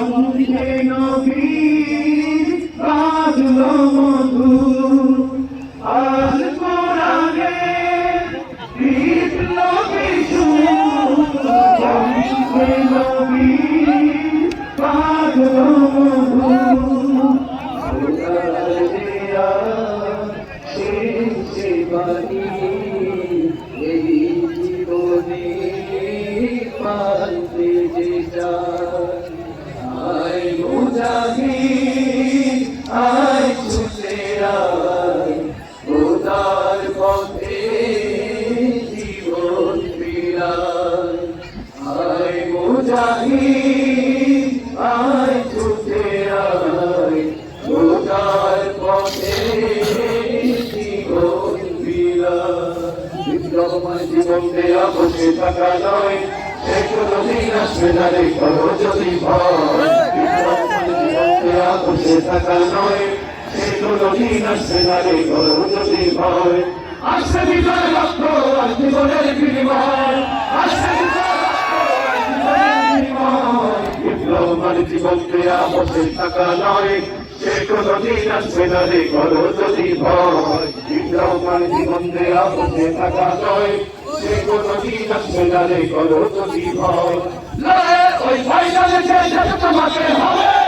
কণ্ঠে নবীর বাজলো মধু আল কোরআনে বিপ্লবী কণ্ঠে নবীর মধু এই জীবনে পালতে যে যায় মুজাহি আয় ছুটে আয় খোদার পথে জীবন ফিরায় আয় মুজাহি আয় ছুটে আয় খোদার পথে জীবন ফিরায় বিপ্লব মানে জীবন দেয়া বসে থাকা নয় সে কোনো না রে যদি ভয় দেয়া বসে থাকা নয় সে কোনো দিন আসবে না রে করো যদি ভয় আসবে বিজয় লক্ষ্য আর জীবনের বিনিময় মানে জীবন দেয়া বসে থাকা নয় সে কোনো দিন আসবে না রে করো যদি ভয় বিপ্লব মানে জীবন দেয়া বসে থাকা নয় সে কোনো দিন আসবে না রে করো যদি ভয় ওই ময়দানে যে তোমাকে হবে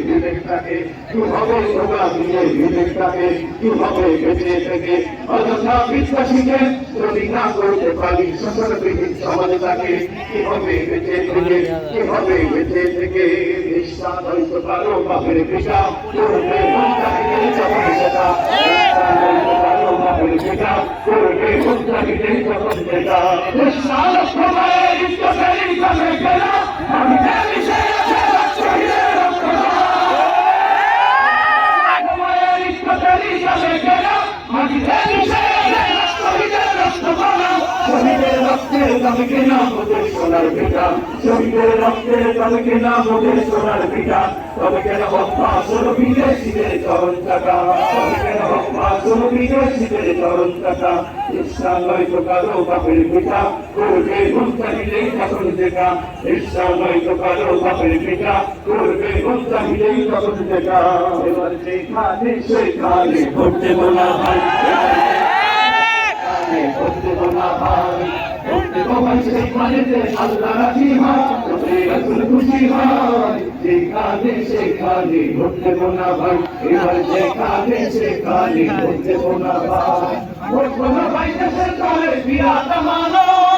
বিবেকটাকে কীভাবে কীভাবে ইষ্টকারী কামে গেল আমি জানি সে আছে শহীদের রক্ত সময়ের ইষ্টকারী কামে গেল আমি জানি সে আছে শহীদের রক্ত শহীদের দামে কেনা মোদের সোনার পিতা শহীদের রক্তের দামে কেনা মোদের সোনার পিতা তবে কেন হত্যা শোনো বিদেশিদের চরণ টাকা তবে কেন হত্যা শোনো বিদেশিদের চরণ টাকা ইসলাম নয় তো কারও বাপের পিতা করবে মুক্তা মিলেই তখন দেখা ইসলাম নয় তো কারও বাপের পিতা করবে মুক্তা মিলেই তখন দেখা এবার যেখানে সেখানে বলা হয় করতে বলা হয় করতে বলা রাজি হয় তোদের রাসূল খুশি হয় যেখানে সেখানে ঘটতে বলা ভাই এবার যেখানে সেখানে ঘটতে বলা ভাই ভোট বলা ভাই দেশের কালে বিরাট মানো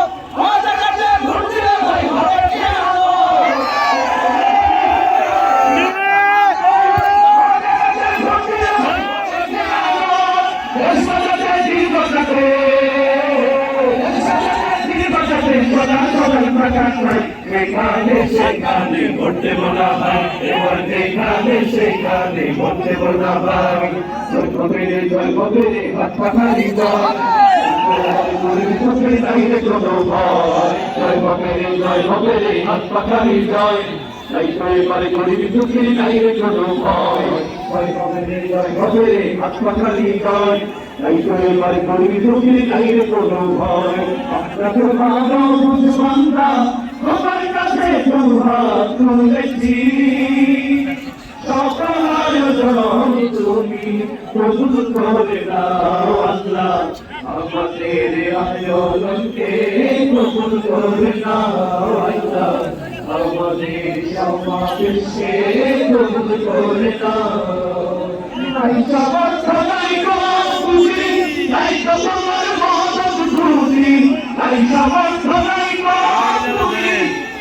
সেখানে ঘটতে বলা ভাই এবার যেখানে সেখানে ঘটতে বলা ভাই জন্ম পেরে জন্ম পেরে হাত পাখারি জয় পেরে পেরে হাত তাই তো এবারে গরিব দুঃখের নাই রে কোনো ভয় হবে রে জয় তাই তো এবারে গরিব দুঃখের নাই রে কোনো ভয় আপনাকে ভালো বুঝবান্ধা সবার কাছে দুহাত তুলেছি সকল করে মদত খুশি নাই সমর্থ নাই কুশি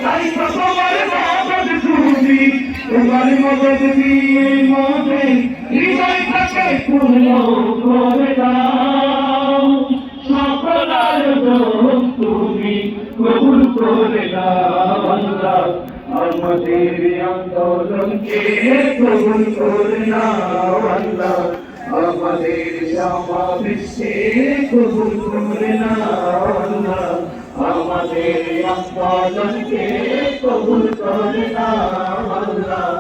নাই তোমার মদত খুশি। তোমার মদত দিয়ে মনে হৃদয়টাকে পূর্ণ করে। আমাদের আন্দোলনকে কবুল করে নাও আল্লাহ আমাদের সমাবেশে কবুল করে নাও আল্লাহ আমাদের আন্দোলনকে কবুল করে নাও আল্লাহ